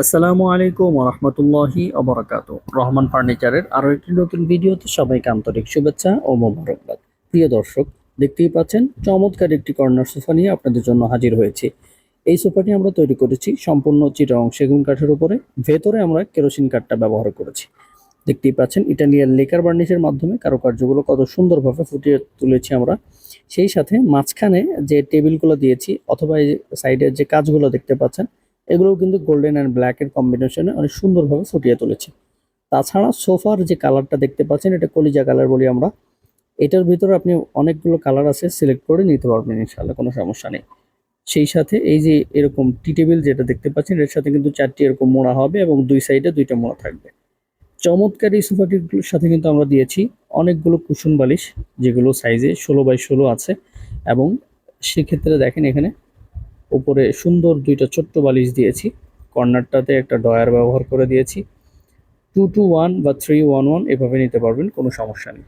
আসসালামু আলাইকুম রহমতুল্লাহি অবরাকাত রহমান ফার্নিচারের আরও একটি নতুন ভিডিওতে সবাইকে আন্তরিক শুভেচ্ছা ও মোবারকবাদ। প্রিয় দর্শক, দেখতেই পাচ্ছেন, চমৎকার একটি কর্নার সোফা নিয়ে আপনাদের জন্য হাজির হয়েছে। এই সোফাটি আমরা তৈরি করেছি সম্পূর্ণ চিটাং সেগুন কাঠের উপরে। ভেতরে আমরা কেরোসিন কাঠটা ব্যবহার করেছি। দেখতেই পাচ্ছেন, ইটালিয়ান লেকার বার্নিশের মাধ্যমে কারুকার্যগুলো কত সুন্দরভাবে ফুটিয়ে তুলেছি আমরা। সেই সাথে মাঝখানে যে টেবিলগুলো দিয়েছি অথবা এই সাইডের যে কাজগুলো দেখতে পাচ্ছেন এগুলোও কিন্তু গোল্ডেন অ্যান্ড ব্ল্যাকের কম্বিনেশনে অনেক সুন্দরভাবে ফুটিয়ে তুলেছে। তাছাড়া সোফার যে কালারটা দেখতে পাচ্ছেন, এটা কলিজা কালার বলি আমরা, এটার ভিতরে আপনি অনেকগুলো কালার আছে সিলেক্ট করে নিতে পারবেন ইনশাল্লাহ কোনো সমস্যা নেই। সেই সাথে এই যে এরকম টি টেবিল যেটা দেখতে পাচ্ছেন, এর সাথে কিন্তু চারটি এরকম মোড়া হবে এবং দুই সাইডে দুইটা মোড়া থাকবে। চমৎকার এই সোফাটির সাথে কিন্তু আমরা দিয়েছি অনেকগুলো কুশন বালিশ, যেগুলো সাইজে ষোলো বাই ষোলো আছে এবং সেক্ষেত্রে দেখেন এখানে উপরে সুন্দর দুইটা ছোট্ট বালিশ দিয়েছি। কর্নারটাতে একটা ডয়ার ব্যবহার করে দিয়েছি। টু টু ওয়ান বা থ্রি ওয়ান ওয়ান এভাবে নিতে পারবেন, কোনো সমস্যা নেই।